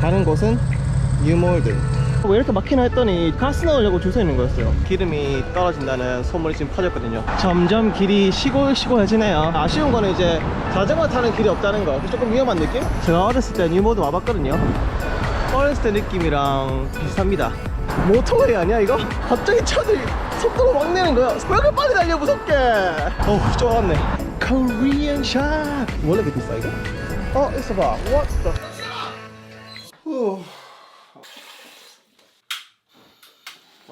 가는 곳은 뉴몰드. 왜 이렇게 막히나 했더니 가스 넣으려고 줄 서 있는 거였어요. 기름이 떨어진다는 소문이 지금 퍼졌거든요. 점점 길이 시골시골해지네요. 아쉬운 거는 이제 자전거 타는 길이 없다는 거. 조금 위험한 느낌? 제가 어렸을 때 뉴몰드 와봤거든요. 어렸을 때 느낌이랑 비슷합니다. 모터웨이 아니야 이거? 갑자기 차들이 속도로 막 내는 거야. 왜 이렇게 빨리 달려 무섭게. 어우 쫄았네. 코리안 샵 원래 이렇게 비싸 이거? 어 있어봐. What the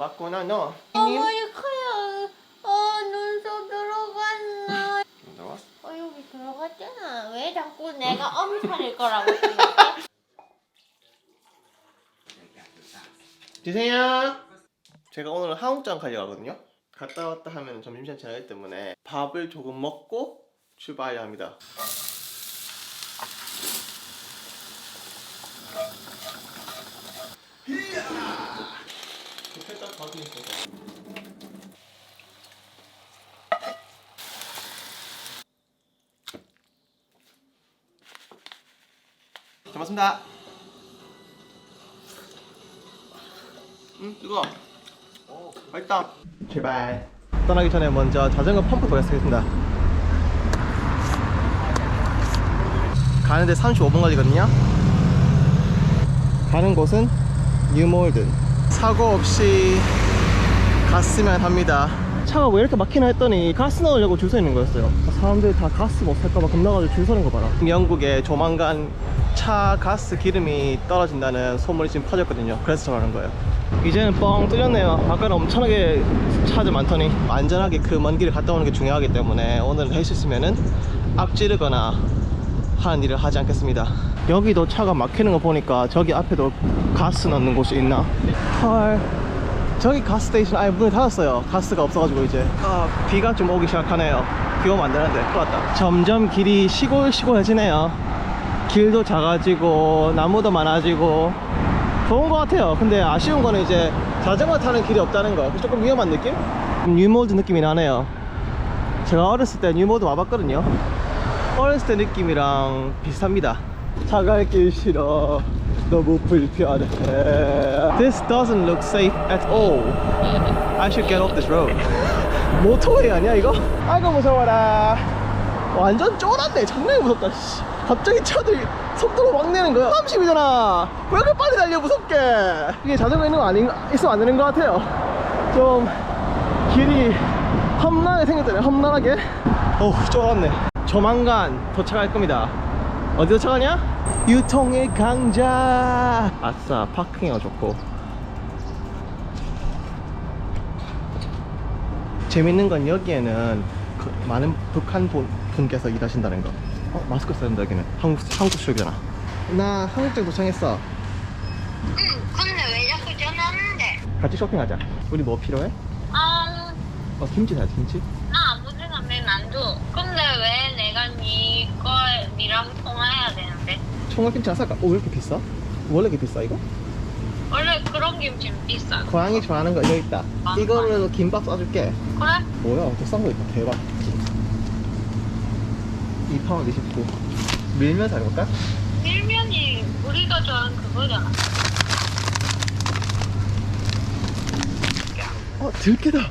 왔구나 너 님? 어머니 커요. 어 눈썹 들어갔나? 들어왔어? 어 여기 들어갔잖아. 왜 자꾸 내가 엄살일 거라고 생각해? 주세요 제가 오늘 한국장 가려고 하거든요 갔다 왔다 하면 점심시간 지나기 때문에 밥을 조금 먹고 출발해야 합니다 살짝 밥이 있어서 잘 먹습니다. 음 뜨거. 맛있다. 제발. 떠나기 전에 먼저 자전거 펌프 보겠습니다. 가는데 35분 걸리거든요. 가는 곳은 뉴몰든. 사고 없이 갔으면 합니다. 차가 왜 이렇게 막히나 했더니 가스 넣으려고 줄 서 있는 거였어요. 사람들이 다 가스 못 살까봐 겁나가지고 줄 서는 거 봐라. 영국에 조만간 차 가스 기름이 떨어진다는 소문이 지금 퍼졌거든요. 그래서 저러는 거예요. 이제는 뻥 뚫렸네요. 아까는 엄청나게 차들 많더니 안전하게 그 먼 길을 갔다 오는 게 중요하기 때문에 오늘은 있으면은 앞지르거나 하는 일을 하지 않겠습니다. 여기도 차가 막히는 거 보니까 저기 앞에도 가스 넣는 곳이 있나? 헐. 저기 가스 스테이션 아예 문을 닫았어요. 가스가 없어가지고 이제. 아 비가 좀 오기 시작하네요. 비 오면 안 되는데. 큰일 났다. 점점 길이 시골시골해지네요 길도 작아지고 나무도 많아지고. 좋은 것 같아요. 근데 아쉬운 거는 이제 자전거 타는 길이 없다는 거 조금 위험한 느낌? 뉴모드 느낌이 나네요. 제가 어렸을 때 뉴모드 와봤거든요. 어렸을 때 느낌이랑 비슷합니다. 차갈 길 싫어. 너무 불편해. This doesn't look safe at all. I should get off this road. 모터웨이 아니야 이거? 아이고 무서워라 완전 쫄았네. 장난이 무섭다 씨. 갑자기 차들이 속도로 막 내는 거야. 30이잖아. 왜 이렇게 빨리 달려 무섭게? 이게 자전거 있는 거 아닌 있으면 안 되는 것 같아요. 좀 길이 험난하게 생겼잖아요 험난하게. 어우 쫄았네. 조만간 도착할 겁니다. 어디 도착하냐? 유통의 강자. 아싸 파킹이 좋고. 재밌는 건 여기에는 그 많은 북한 분, 분께서 일하신다는 거 어, 마스크 써야 된다 여기는 한국, 한국 수역이잖아 나 한국장 도착했어 응. 근데 왜 자꾸 전화하는데? 같이 쇼핑하자 우리 뭐 필요해? 아, 어 김치 사야 김치? 나 아무데나 맨안 줘. 근데 왜 내가 니걸 니랑 통화해야 되는데? 총각김치 하나 살까? 오, 왜 이렇게 비싸? 원래 이렇게 비싸 이거? 원래 그런 김치는 비싸. 고양이 좋아하는 거 여기 있다 아, 이거로 김밥 싸줄게 그래? 뭐야 더싼거 있다 대박 2파운드 29 밀면 사볼까? 밀면이 우리가 좋아하는 그거잖아. 어 들깨다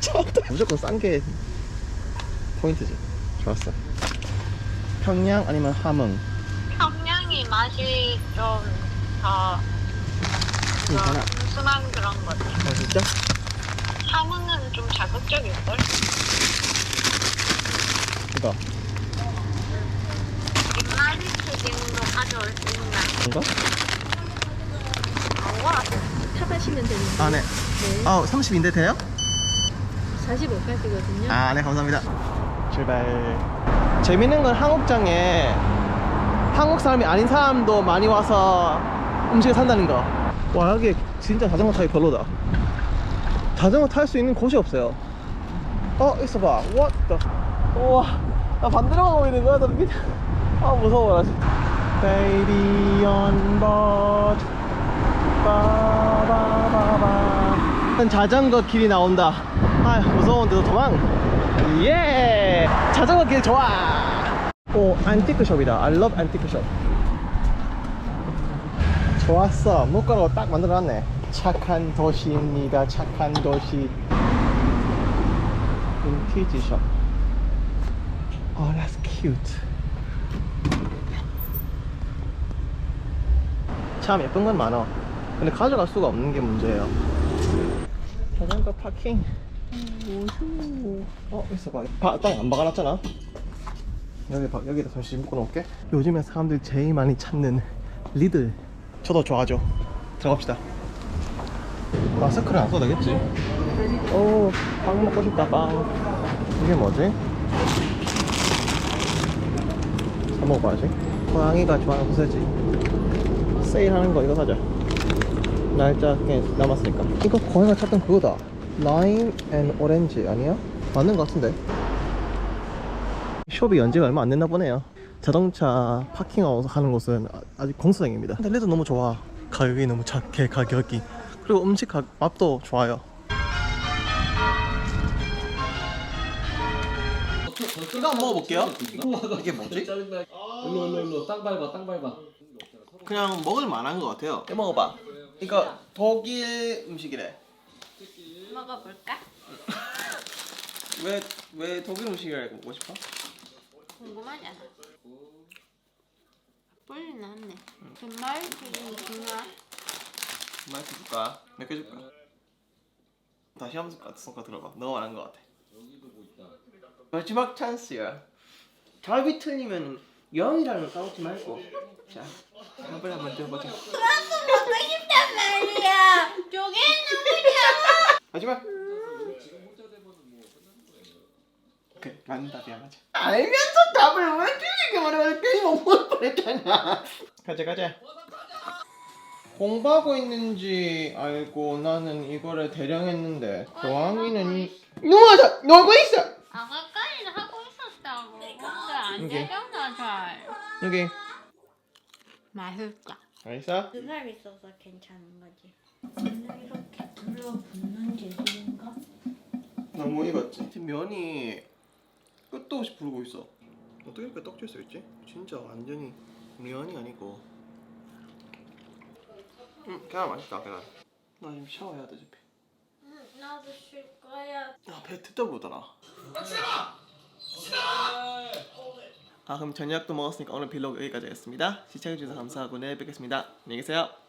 좋았다 무조건 싼 게 포인트지 좋았어 평양 아니면 함흥 평양이 맛이 좀더 괜찮아 순한 그런 거지. 어 진짜? 함흥은 좀 자극적일걸? 가져올 수 있나? 이거? 와, 타가시면 되는데 아네 아 30인데 돼요? 45까지거든요. 아, 네, 감사합니다. 출발. 재밌는 건 한국장에 한국 사람이 아닌 사람도 많이 와서 음식을 산다는 거. 와, 여기 진짜 자전거 타기 별로다. 자전거 탈 수 있는 곳이 없어요. 어, 있어봐. What the? 우와, 나 반대로 가고 있는 거야, 나 밑에. 아, 무서워, 나 진짜. Baby on board. 빠바바바. 자전거 길이 나온다. 아 무서운데도 도망. 예. 자전거 길 좋아. 오 안티크 숍이다. I love 안티크 숍. 좋았어 묶어놓고 딱 만들어놨네 착한 도시입니다 착한 도시 빈티지 숍 Oh that's cute. 참 예쁜 건 많아. 근데 가져갈 수가 없는 게 문제예요. 자전거 파킹. 오슈 어 있어봐. 땅안 박아놨잖아. 여기 봐 여기다 잠시 묶어놓을게. 요즘에 사람들이 제일 많이 찾는 리들. 저도 좋아하죠. 들어갑시다. 마스크를 안 써도 되겠지? 오 빵 먹고 싶다 빵. 이게 뭐지? 사 먹어봐야지 고양이가 좋아하는 소세지 세일하는 거 이거 사자. 날짜 꽤 남았으니까. 이거 고양이가 찾던 그거다. 라임 앤 오렌지 아니야? 맞는 거 같은데. 숍이 연지가 얼마 안 됐나 보네요. 자동차 파킹하우스 하는 곳은 아- 아직 공수생입니다. 근데 레도 너무 좋아. 가격이 너무 착해 가격이. 그리고 음식 가, 맛도 좋아요 이거 한번 먹어볼게요 이게 뭐지? 일로 일로 일로 땅 밟아 땅 밟아 그냥 먹을 만한 것 같아요 이거 먹어봐 이거 독일 음식이래 먹어볼까? 왜, 왜 독일 음식이라고 먹고 싶어? 궁금하잖아. 빨리 나왔네. 정말 지금 중요한. 마이크 줄까? 몇 개 줄까? 다시 한번 손가 들어봐 너가 말한 것 같아 마지막 찬스야. 잘 비틀리면 0이라는 까먹지 말고. 자 한번 한번 들어보자. 먹고 싶단 말이야. 저게 누구냐? 마지막. 오케이 맞는 답이야 맞아. 알면서 답을 왜 틀리게 말해 괜히 못 뻔했잖아. 가자 가자. 공부하고 있는지 알고 나는 이거를 대령했는데 고양이는 누워서 놀고 있어 아까까지는 하고 있었다고. 근데 안 이게. 되잖아 잘. 여기 맛있다. 알겠어? 그날 있어서 괜찮은 거지. 오늘 이렇게 둘러붙는 재질인가? 너무 익었지? 지금 면이 끝도 없이 부르고 있어 어떻게 이렇게 떡질 수 있지? 진짜 완전히 면이 아니고 음 계란 맛있다 계란 나 지금 샤워해야 돼 집에 응, 나도 쉴 거야. 아배 듣다 보더라 아 그럼 저녁도 먹었으니까 오늘 빌로그 여기까지 하겠습니다. 시청해주셔서 감사하고 내일 뵙겠습니다. 안녕히 계세요